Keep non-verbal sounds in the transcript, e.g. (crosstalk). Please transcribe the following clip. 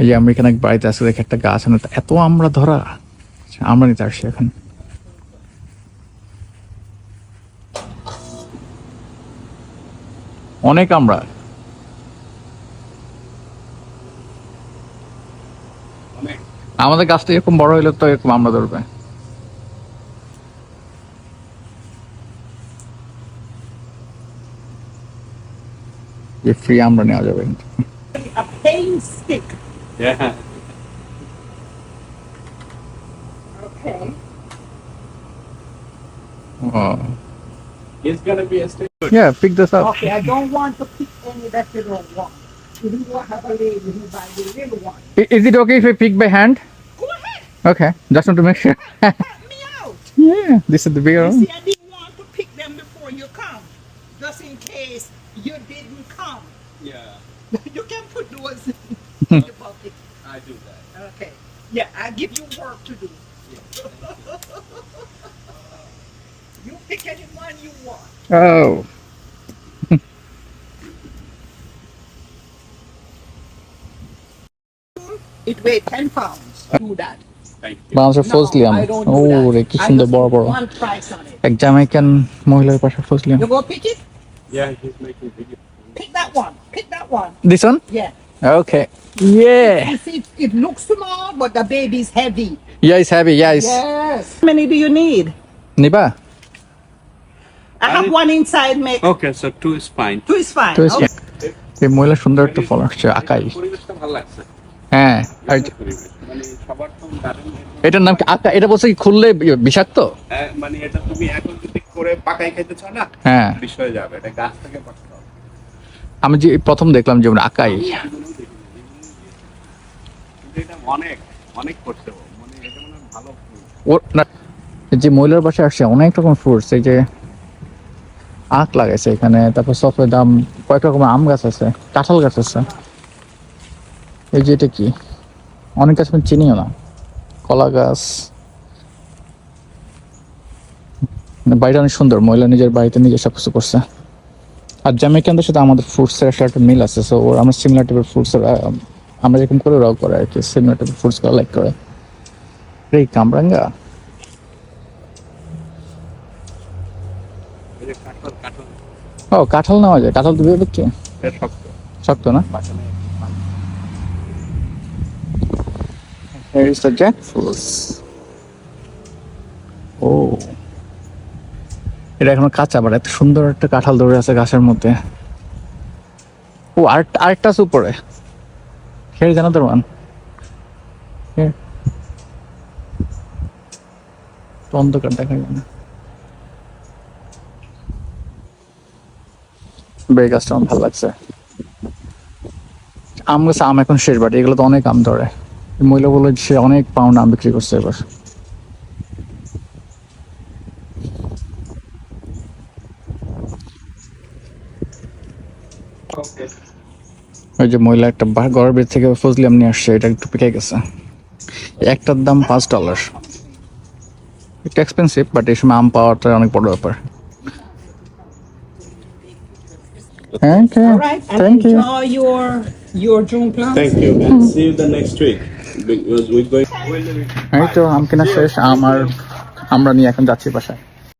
এই যে আমেরিকান এক বাড়িতে আছে দেখে একটা গাছ আনে। এত আমরা ধরা আচ্ছা, আমরা নিতে আসছি এখন। অনেক আমরা। আমাদের গাছটা এরকম বড় হইলে তো এরকম আমরা ধরবে। ফ্রি আমরা নেওয়া যাবে কিন্তু. Yeah. Okay. Oh. It's gonna be a stick. Yeah, pick this up. Okay, I don't want to pick any that you don't want. You want to have a lady who buy the little one, I- Is it okay if I pick by hand? go ahead, Okay, just want to make sure. (laughs) help me out. yeah, this is the bigger You one. see, I didn't want to pick them before you come, just in case you didn't come. Yeah, (laughs) you can put those in the bucket. I do that. Okay. Yeah, I give you work to do. you pick any one you want. Oh. (laughs) It weighs 10 pounds. Do that. Thank you. বাংলাদেশের ফজলিয়াম I don't O do that. রে কি I সুন্দর just বড় put বড় One price on it. এক Jamaican মহিলার পাশে ফজলিয়াম You go pick it? Yeah, he's making video. Pick that one. Pick that one. This one Yeah. Okay Yeah. See, it looks small, but the baby's heavy. Yeah is heavy yeah is Yes. How many do you need? Niba. I have one inside, make Okay, so two is fine. two is fine. তো এই- Okay. এই মহিলা সুন্দর একটা ফল আসছে আকাই পরিবেশটা ভালো লাগছে হ্যাঁ এটার নাম কি আকা এটা বলছে কি খুললে বি- বিষাক্ত মানে এটা তুমি এখন যদি করে পাকাই খাইতে চাও না হ্যাঁ বিষয় যাবে এটা গাছ থেকে আমি যে প্রথম দেখলাম যে আকাই অনেক মানে যে মহিলার বাসায় আসছে, অনেক রকম যে আখ লাগাইছে এখানে, তারপর কয়েক রকমের আম গাছ আছে, কাঁঠাল গাছ আছে। এই যে এটা কি? অনেক গাছ আমি চিনিও না। কলা গাছ। মানে বাড়িটা অনেক সুন্দর মহিলা নিজের বাড়িতে নিজে সব কিছু করছে। আর জ্যামাইকানদের সাথে আমাদের ফ্রুটসের একটা মিল আছে সো আমরা সিমিলার টাইপের ফ্রুটস আমরা যেরকম করে ওরাও করে আর কি টাইপের ফ্রুটসগুলো লাইক করে। এই কামরাঙ্গা? ও কাঁঠাল নেওয়া যায়। কাঁঠাল দিবে কি? এটা শক্ত। শক্ত না? Here is the jackfruit. ও। এটা এখনও কাঁচা আবার এত সুন্দর একটা কাঁঠাল ধরে আছে গাছের মধ্যে। ও আর আরেকটা আছে উপরে। Here is another one. Here. অন্ধকার দেখা যায় না। আমার ভালো লাগছে। আম গাছে আম এখন শেষ বাড়ি এগুলো তো অনেক আম ধরে। এই মহিলা বলে সে অনেক পাউন্ড আম বিক্রি করছে এবার। ওই যে মহিলা একটা ঘরের ভিতর থেকে ফজলি আম নিয়ে আসছে এটা একটু পিকে গেছে। একটার দাম পাঁচ ডলার। একটু এক্সপেন্সিভ বাট এই সময় আম পাওয়াটা অনেক বড় ব্যাপার। Thank you All right. And thank you enjoy your your June plum. Thank you. And see you the next week. Because we're going এই তো আম কেনা শেষ আমার আমরা নিয়ে এখন যাচ্ছি বাসায়।